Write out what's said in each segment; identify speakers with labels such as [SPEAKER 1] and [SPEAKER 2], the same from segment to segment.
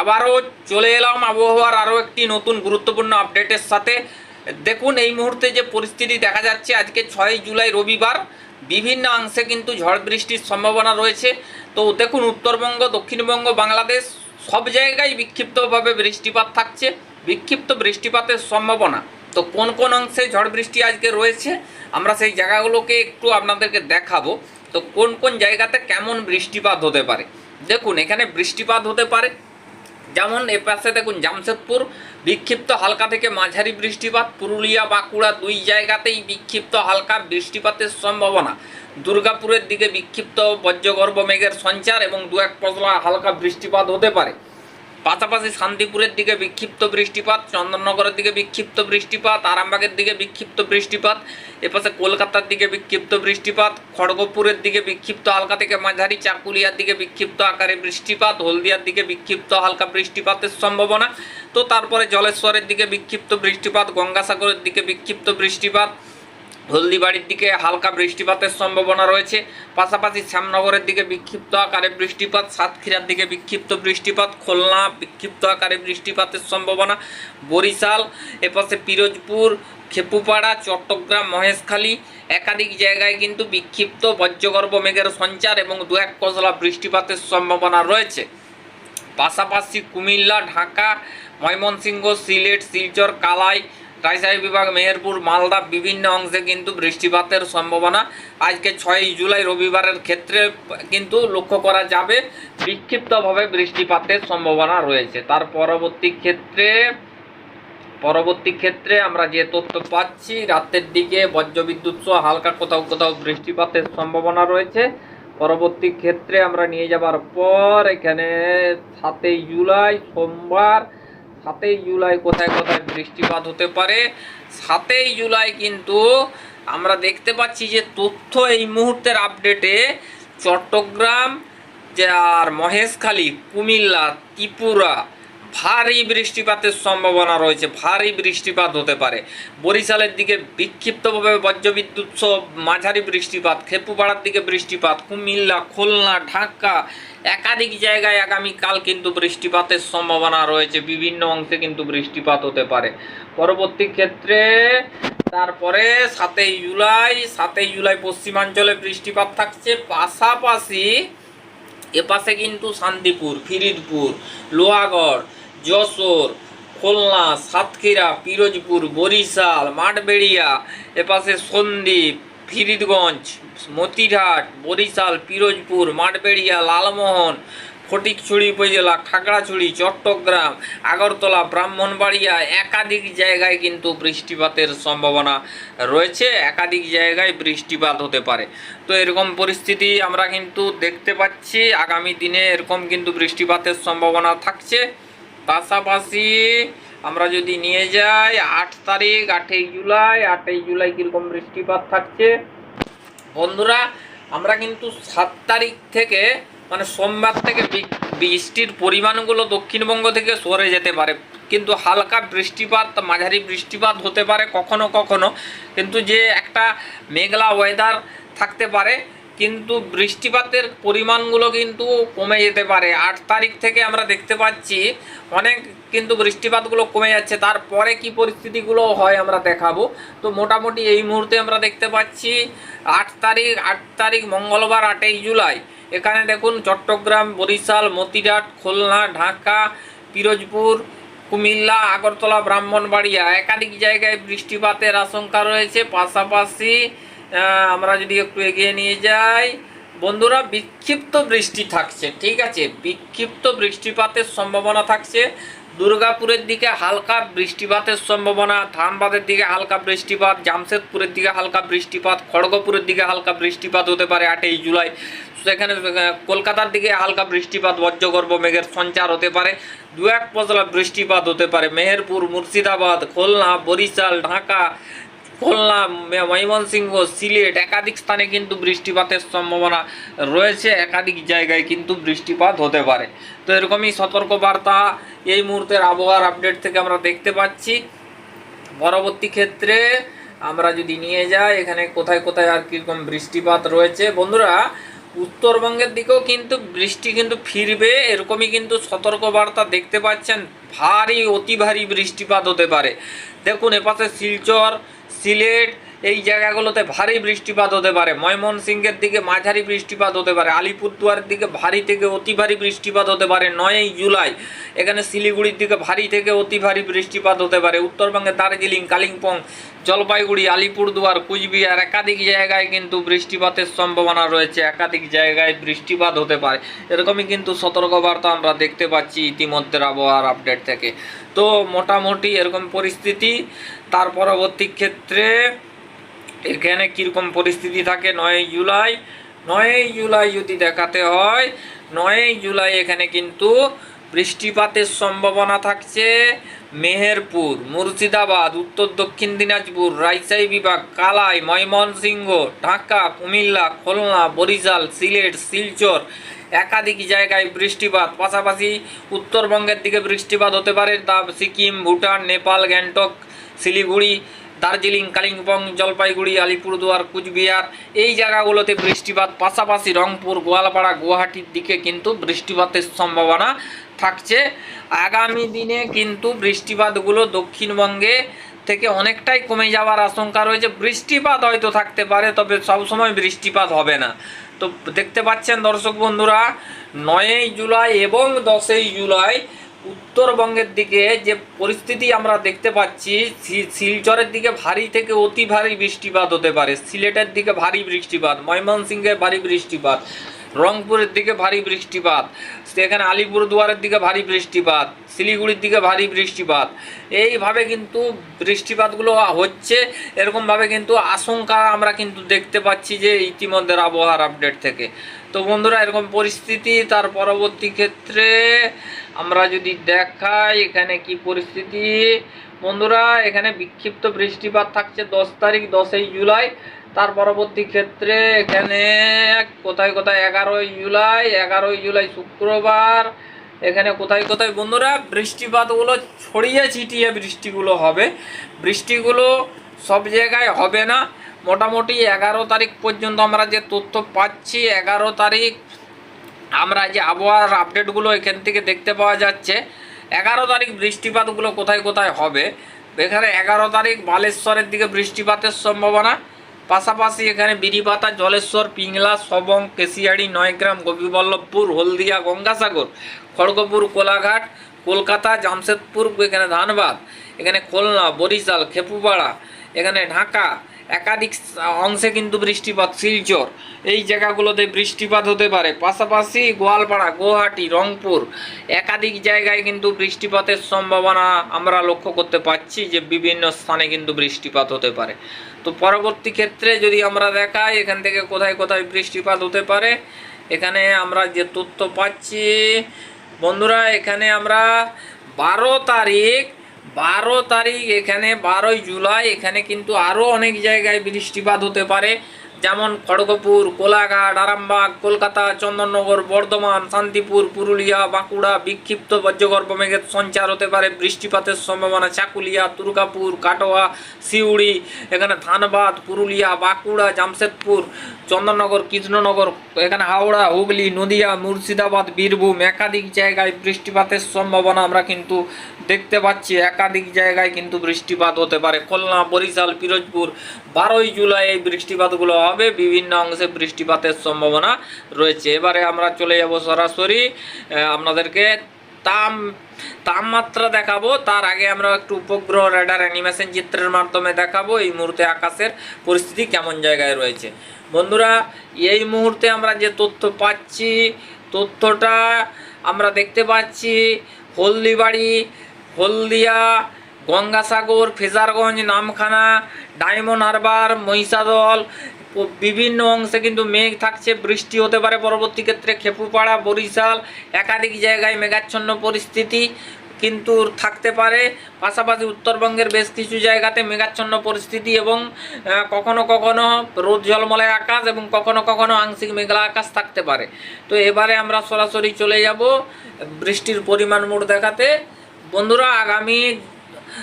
[SPEAKER 1] আবারও চলে এলাম। আবহাওয়ার আরও একটি নতুন গুরুত্বপূর্ণ আপডেটের সাথে। দেখুন, এই মুহূর্তে যে পরিস্থিতি দেখা যাচ্ছে, আজকে ছয় জুলাই রবিবার, বিভিন্ন অংশে কিন্তু ঝড় বৃষ্টির সম্ভাবনা রয়েছে। তো দেখুন, উত্তরবঙ্গ, দক্ষিণবঙ্গ, বাংলাদেশ সব জায়গায় বিক্ষিপ্তভাবে বৃষ্টিপাত থাকছে, বিক্ষিপ্ত বৃষ্টিপাতের সম্ভাবনা। তো কোন কোন অংশে ঝড় বৃষ্টি আজকে রয়েছে, আমরা সেই জায়গাগুলোকে একটু আপনাদেরকে দেখাবো। তো কোন কোন জায়গাতে কেমন বৃষ্টিপাত হতে পারে? দেখুন, এখানে বৃষ্টিপাত হতে পারে যেমন এ পাশে দেখুন জামশেদপুর, বিক্ষিপ্ত হালকা থেকে মাঝারি বৃষ্টিপাত, পুরুলিয়া, বাঁকুড়া দুই জায়গাতেই বিক্ষিপ্ত হালকা বৃষ্টিপাতের সম্ভাবনা। দুর্গাপুরের দিকে বিক্ষিপ্ত বজ্রগর্ভ মেঘের সঞ্চার এবং দু এক পশলা হালকা বৃষ্টিপাত হতে পারে। পাশাপাশি শান্তিপুরের দিকে বিক্ষিপ্ত বৃষ্টিপাত, চন্দননগরের দিকে বিক্ষিপ্ত বৃষ্টিপাত, আরামবাগের দিকে বিক্ষিপ্ত বৃষ্টিপাত, এপাশে কলকাতার দিকে বিক্ষিপ্ত বৃষ্টিপাত, খড়গপুরের দিকে বিক্ষিপ্ত হালকা থেকে মাঝারি, চাকুলিয়ার দিকে বিক্ষিপ্ত আকারে বৃষ্টিপাত, হলদিয়ার দিকে বিক্ষিপ্ত হালকা বৃষ্টিপাতের সম্ভাবনা। তো তারপরে জলেশ্বরের দিকে বিক্ষিপ্ত বৃষ্টিপাত, গঙ্গাসাগরের দিকে বিক্ষিপ্ত বৃষ্টিপাত হলদিবাড়ির দিকে হালকা বৃষ্টিপাতের সম্ভাবনা রয়েছে। পাশাপাশি শ্যামনগরের দিকে বিক্ষিপ্ত আকারে বৃষ্টিপাত, সাতক্ষীরার দিকে বিক্ষিপ্ত বৃষ্টিপাত, খুলনা বিক্ষিপ্ত আকারে বৃষ্টিপাতের সম্ভাবনা। বরিশাল, এপাশে পিরোজপুর, খেপুপাড়া, চট্টগ্রাম, মহেশখালী একাধিক জায়গায় কিন্তু বিক্ষিপ্ত বজ্রগর্ভ মেঘের সঞ্চার এবং দু এক কসলা বৃষ্টিপাতের সম্ভাবনা রয়েছে। পাশাপাশি কুমিল্লা, ঢাকা, ময়মনসিংহ, সিলেট, শিলচর, কালাই রাজশাহী বিভাগ, মেহেরপুর, মালদা বিভিন্ন অংশে কিন্তু বৃষ্টিপাতের সম্ভাবনা। আজকে ছয়ই জুলাই রবিবারের ক্ষেত্রে কিন্তু লক্ষ্য করা যাবে, বিক্ষিপ্তভাবে বৃষ্টিপাতের সম্ভাবনা রয়েছে। তার পরবর্তী ক্ষেত্রে পরবর্তী ক্ষেত্রে আমরা যে তথ্য পাচ্ছি, রাতের দিকে বজ্রবিদ্যুৎ সহ হালকা কোথাও কোথাও বৃষ্টিপাতের সম্ভাবনা রয়েছে। পরবর্তী ক্ষেত্রে আমরা নিয়ে যাবার পর এখানে সাতই জুলাই সোমবার সাতই জুলাই কোথায় কোথায় বৃষ্টিপাত হতে পারে। সাতই জুলাই কিন্তু আমরা দেখতে পাচ্ছি যে তথ্য এই মুহূর্তের আপডেটে চট্টগ্রাম আর মহেশখালী, কুমিল্লা, ত্রিপুরা ভারী বৃষ্টিপাতের সম্ভাবনা রয়েছে, ভারী বৃষ্টিপাত হতে পারে। বরিশালের দিকে বিক্ষিপ্তভাবে বজ্রবিদ্যুৎ সহ মাঝারি বৃষ্টিপাত, খেপুপাড়ার দিকে বৃষ্টিপাত, কুমিল্লা, খুলনা, ঢাকা একাধিক জায়গায় আগামীকাল কিন্তু বৃষ্টিপাতের সম্ভাবনা রয়েছে, বিভিন্ন অংশে কিন্তু বৃষ্টিপাত হতে পারে। পরবর্তী ক্ষেত্রে তারপরে সাতই জুলাই সাতই জুলাই পশ্চিমাঞ্চলে বৃষ্টিপাত থাকছে, পাশাপাশি এপাশে কিন্তু শান্তিপুর, ফিরিদপুর, লোহাগড়, যশোর, খুলনা, সাতক্ষীরা, পিরোজপুর, বরিশাল, মাঠবেড়িয়া, এপাশে সন্দ্বীপ ফিরিদগঞ্জ, মতিরহাট, বরিশাল, পিরোজপুর, মাঠবেড়িয়া, লালমোহন, ফটিকছড়ি উপজেলা, খাগড়াছড়ি, চট্টগ্রাম, আগরতলা, ব্রাহ্মণবাড়িয়া একাধিক জায়গায় কিন্তু বৃষ্টিপাতের সম্ভাবনা রয়েছে। একাধিক জায়গায় বৃষ্টিপাত হতে পারে। তো এরকম পরিস্থিতি আমরা কিন্তু দেখতে পাচ্ছি। আগামী দিনে এরকম কিন্তু বৃষ্টিপাতের সম্ভাবনা থাকছে। পাশাপাশি আমরা যদি নিয়ে যাই আট তারিখ, আটই জুলাই আটই জুলাই কীরকম বৃষ্টিপাত থাকছে? বন্ধুরা, আমরা কিন্তু সাত তারিখ থেকে মানে সোমবার থেকে বৃষ্টির পরিমাণগুলো দক্ষিণবঙ্গ থেকে সরে যেতে পারে। কিন্তু হালকা বৃষ্টিপাত, মাঝারি বৃষ্টিপাত হতে পারে কখনো কখনো। কিন্তু যে একটা মেঘলা ওয়েদার থাকতে পারে কিন্তু বৃষ্টিপাতের পরিমাণগুলো কিন্তু কমে যেতে পারে। আট তারিখ থেকে আমরা দেখতে পাচ্ছি অনেক কিন্তু বৃষ্টিপাতগুলো কমে যাচ্ছে। তারপরে কি পরিস্থিতিগুলো হয় আমরা দেখাবো। তো মোটামুটি এই মুহূর্তে আমরা দেখতে পাচ্ছি আট তারিখ আট তারিখ মঙ্গলবার, আটই জুলাই। এখানে দেখুন চট্টগ্রাম, বরিশাল মতিরাট খুলনা, ঢাকা, পিরোজপুর, কুমিল্লা, আগরতলা, ব্রাহ্মণবাড়িয়া। একাধিক জায়গায় বৃষ্টিপাতের আশঙ্কা রয়েছে। পাশাপাশি আমরা যদি একটু এগিয়ে নিয়ে যাই, বন্ধুরা, বিক্ষিপ্ত বৃষ্টি থাকছে, ঠিক আছে? বিক্ষিপ্ত বৃষ্টিপাতের সম্ভাবনা থাকছে। দুর্গাপুরের দিকে হালকা বৃষ্টিপাতের সম্ভাবনা, ধানবাদের দিকে হালকা বৃষ্টিপাত, জামশেদপুরের দিকে হালকা বৃষ্টিপাত, খড়গপুরের দিকে হালকা বৃষ্টিপাত হতে পারে আটই জুলাই। সেখানে কলকাতার দিকে হালকা বৃষ্টিপাত, বজ্রগর্ভ মেঘের সঞ্চার হতে পারে। দু এক পশলা বৃষ্টিপাত হতে পারে। মেহেরপুর, মুর্শিদাবাদ, খুলনা, বরিশাল, ঢাকা খুলনা মে- ময়মনসিংহ, সিলেট, একাধিক স্থানে কিন্তু বৃষ্টিপাতের সম্ভাবনা রয়েছে, একাধিক জায়গায় কিন্তু বৃষ্টিপাত হতে পারে। তো এরকমই সতর্কবার্তা এই মুহূর্তের আবহাওয়ার আপডেট থেকে আমরা দেখতে পাচ্ছি। পরবর্তী ক্ষেত্রে আমরা যদি নিয়ে যাই, এখানে কোথায় কোথায় আর কীরকম বৃষ্টিপাত রয়েছে? বন্ধুরা, উত্তরবঙ্গের দিকেও কিন্তু বৃষ্টি কিন্তু ফিরবে, এরকমই কিন্তু সতর্কবার্তা দেখতে পাচ্ছেন। ভারী, অতি ভারী বৃষ্টিপাত হতে পারে। দেখুন, এপাশে শিলচর সিলেট এই জায়গাগুলোতে ভারী বৃষ্টিপাত হতে পারে। ময়মনসিংহের দিকে মাঝারি বৃষ্টিপাত হতে পারে। আলিপুরদুয়ারের দিকে ভারী থেকে অতি ভারী বৃষ্টিপাত হতে পারে। নয়ই জুলাই এখানে শিলিগুড়ির দিকে ভারী থেকে অতি ভারী বৃষ্টিপাত হতে পারে। উত্তরবঙ্গে দার্জিলিং, কালিম্পং, জলপাইগুড়ি, আলিপুরদুয়ার, কুচবিহার একাধিক জায়গায় কিন্তু বৃষ্টিপাতের সম্ভাবনা রয়েছে। একাধিক জায়গায় বৃষ্টিপাত হতে পারে। এরকমই কিন্তু সতর্কবার্তা আমরা দেখতে পাচ্ছি ইতিমধ্যে আবহাওয়ার আপডেট থেকে। তো মোটামুটি এরকম পরিস্থিতি। তার পরবর্তী ক্ষেত্রে এখানে কীরকম পরিস্থিতি থাকে? নয়ই জুলাই নয়ই জুলাই যদি দেখাতে হয় নয়ই জুলাই এখানে কিন্তু বৃষ্টিপাতের সম্ভাবনা থাকছে মেহেরপুর, মুর্শিদাবাদ, উত্তর দক্ষিণ দিনাজপুর, রাজশাহী বিভাগ, কালাই, ময়মনসিংহ, ঢাকা, কুমিল্লা, খুলনা, বরিশাল, সিলেট, শিলচর একাধিক জায়গায় বৃষ্টিপাত। পাশাপাশি উত্তরবঙ্গের দিকে বৃষ্টিপাত হতে পারে। তা সিকিম, ভুটান, নেপাল, গ্যাংটক, শিলিগুড়ি দার্জিলিং, কালিম্পং, জলপাইগুড়ি, আলিপুরদুয়ার, কুচবিহার, এই জায়গাগুলোতে বৃষ্টিপাত, পাশাপাশি রংপুর, গোয়ালপাড়া, গুয়াহাটির দিকে কিন্তু বৃষ্টিপাতের সম্ভাবনা থাকছে। আগামী দিনে কিন্তু বৃষ্টিপাতগুলো দক্ষিণবঙ্গে থেকে অনেকটাই কমে যাওয়ার আশঙ্কা রয়েছে। বৃষ্টিপাত হয়তো থাকতে পারে, তবে সবসময় বৃষ্টিপাত হবে না। তো দেখতে পাচ্ছেন দর্শক বন্ধুরা, নয়ই জুলাই এবং দশই জুলাই উত্তরবঙ্গের দিকে যে পরিস্থিতি আমরা দেখতে পাচ্ছি শিলচরের দিকে ভারী থেকে অতি ভারী বৃষ্টিপাত হতে পারে। সিলেটের দিকে ভারী বৃষ্টিপাত ময়মনসিংহে ভারী বৃষ্টিপাত, রংপুরের দিকে ভারী বৃষ্টিপাত, সেখানে আলিপুরদুয়ারের দিকে ভারী বৃষ্টিপাত, শিলিগুড়ির দিকে ভারী বৃষ্টিপাত। এইভাবে কিন্তু বৃষ্টিপাতগুলো হচ্ছে। এরকমভাবে কিন্তু আশঙ্কা আমরা কিন্তু দেখতে পাচ্ছি যে ইতিমধ্যে আবহাওয়ার আপডেট থেকে। তো বন্ধুরা, এরকম পরিস্থিতি, তার পরবর্তী ক্ষেত্রে আমরা যদি দেখাই এখানে কি পরিস্থিতি। বন্ধুরা, এখানে বিক্ষিপ্ত বৃষ্টিপাত থাকছে দশ তারিখ, দশই জুলাই। তার পরবর্তী ক্ষেত্রে এখানে কোথায় কোথায় এগারোই জুলাই এগারোই জুলাই শুক্রবার, এখানে কোথায় কোথায় বন্ধুরা, বৃষ্টিপাতগুলো ছড়িয়ে ছিটিয়ে বৃষ্টিগুলো হবে। বৃষ্টিগুলো সব জায়গায় হবে না। মোটামুটি এগারো তারিখ পর্যন্ত আমরা যে তথ্য পাচ্ছি, এগারো তারিখ আমরা যে আবহাওয়ার আপডেটগুলো এখান থেকে দেখতে পাওয়া যাচ্ছে। এগারো তারিখ বৃষ্টিপাতগুলো কোথায় কোথায় হবে? এখানে এগারো তারিখ বালেশ্বরের দিকে বৃষ্টিপাতের সম্ভাবনা। পাশাপাশি এখানে বিরিপাতা, জলেশ্বর, পিংলা, সবং, কেশিয়াড়ি, নয়গ্রাম, গোপীবল্লভপুর, হলদিয়া, গঙ্গাসাগর, খড়গপুর, কোলাঘাট, কলকাতা, জামশেদপুর, এখানে ধানবাদ, এখানে খুলনা, বরিশাল, খেপুপাড়া, এখানে ঢাকা একাধিক অংশে কিন্তু বৃষ্টিপাত, শিলচর, এই জায়গাগুলোতে বৃষ্টিপাত হতে পারে। পাশাপাশি গোয়ালপাড়া, গুয়াহাটি, রংপুর একাধিক জায়গায় কিন্তু বৃষ্টিপাতের সম্ভাবনা আমরা লক্ষ্য করতে পারছি যে বিভিন্ন স্থানে কিন্তু বৃষ্টিপাত হতে পারে। তো পরবর্তী ক্ষেত্রে যদি আমরা দেখাই এখান থেকে কোথায় কোথায় বৃষ্টিপাত হতে পারে, এখানে আমরা যে তথ্য পাচ্ছি, বন্ধুরা এখানে আমরা বারো তারিখ বারো তারিখ এখানে বারোই জুলাই এখানে কিন্তু আরও অনেক জায়গায় বৃষ্টিপাত হতে পারে। যেমন খড়গপুর, কোলাঘাট, আরামবাগ, কলকাতা, চন্দননগর, বর্ধমান, শান্তিপুর, পুরুলিয়া, বাঁকুড়া, বিক্ষিপ্ত বজ্রগর্ভ মেঘের সঞ্চার হতে পারে বৃষ্টিপাতের সম্ভাবনা। চাকুলিয়া, দুর্গাপুর, কাটোয়া, সিউড়ি, এখানে ধানবাদ, পুরুলিয়া, বাঁকুড়া, জামশেদপুর, চন্দননগর, কৃষ্ণনগর, এখানে হাওড়া, হুগলি, নদিয়া, মুর্শিদাবাদ, বীরভূম একাধিক জায়গায় বৃষ্টিপাতের সম্ভাবনা আমরা কিন্তু দেখতে পাচ্ছি। একাধিক জায়গায় কিন্তু বৃষ্টিপাত হতে পারে। খুলনা, বরিশাল, পিরোজপুর, বারোই জুলাই এই বৃষ্টিপাতগুলো হবে, বিভিন্ন অংশে বৃষ্টিপাতের সম্ভাবনা রয়েছে। এবারে আমরা চলে যাব সরাসরি আপনাদেরকে তাম, তাপমাত্রা দেখাবো। তার আগে আমরা একটু উপগ্রহ রেডার অ্যানিমেশন চিত্রের মাধ্যমে দেখাবো, এই মুহূর্তে আকাশের পরিস্থিতি কেমন জায়গায় রয়েছে। বন্ধুরা, এই মুহূর্তে আমরা যে তথ্য পাচ্ছি, তথ্যটা আমরা দেখতে পাচ্ছি হলদিবাড়ি, হলদিয়া, গঙ্গাসাগর, ফেজারগঞ্জ, নামখানা, ডায়মন্ড হারবার, মহিষাদল বিভিন্ন অংশে কিন্তু মেঘ থাকছে, বৃষ্টি হতে পারে পরবর্তী ক্ষেত্রে, খেপুপাড়া, বরিশাল, একাধিক জায়গায় মেঘাচ্ছন্ন পরিস্থিতি কিন্তু থাকতে পারে। পাশাপাশি উত্তরবঙ্গের বেশ কিছু জায়গাতে মেঘাচ্ছন্ন পরিস্থিতি এবং কখনো কখনো রোদ জলমলে আকাশ এবং কখনো কখনো আংশিক মেঘলা আকাশ থাকতে পারে। তো এবারে আমরা সরাসরি চলে যাব বৃষ্টির পরিমাণ মোট দেখাতে। বন্ধুরা, আগামী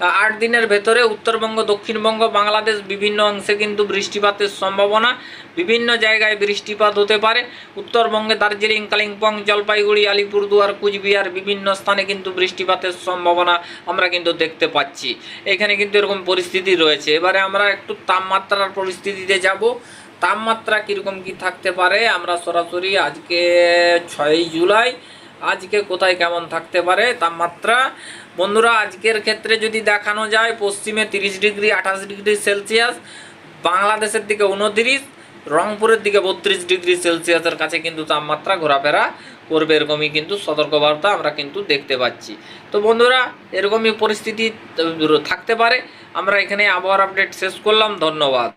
[SPEAKER 1] আট দিনের ভেতরে উত্তরবঙ্গ, দক্ষিণবঙ্গ, বাংলাদেশ বিভিন্ন অংশে কিন্তু বৃষ্টিপাতের সম্ভাবনা। বিভিন্ন জায়গায় বৃষ্টিপাত হতে পারে। উত্তরবঙ্গে দার্জিলিং, কালিম্পং, জলপাইগুড়ি, আলিপুরদুয়ার, কুচবিহার বিভিন্ন স্থানে কিন্তু বৃষ্টিপাতের সম্ভাবনা আমরা কিন্তু দেখতে পাচ্ছি। এখানে কিন্তু এরকম পরিস্থিতি রয়েছে। এবারে আমরা একটু তাপমাত্রার পরিস্থিতিতে যাব। তাপমাত্রা কীরকম কি থাকতে পারে? আমরা সরাসরি আজকে ছয়ই জুলাই। আজকে কোথায় কেমন থাকতে পারে তাপমাত্রা? বন্ধুরা, আজকের ক্ষেত্রে যদি দেখানো যায়, পশ্চিমে তিরিশ ডিগ্রি, আঠাশ ডিগ্রি সেলসিয়াস, বাংলাদেশের দিকে উনতিরিশ, রংপুরের দিকে বত্রিশ ডিগ্রি সেলসিয়াসের কাছে কিন্তু তাপমাত্রা ঘোরাফেরা করবে, এরকমই কিন্তু সতর্কবার্তা আমরা কিন্তু দেখতে পাচ্ছি। তো বন্ধুরা, এরকমই পরিস্থিতি থাকতে পারে। আমরা এখানে আবহাওয়ার আপডেট শেষ করলাম, ধন্যবাদ।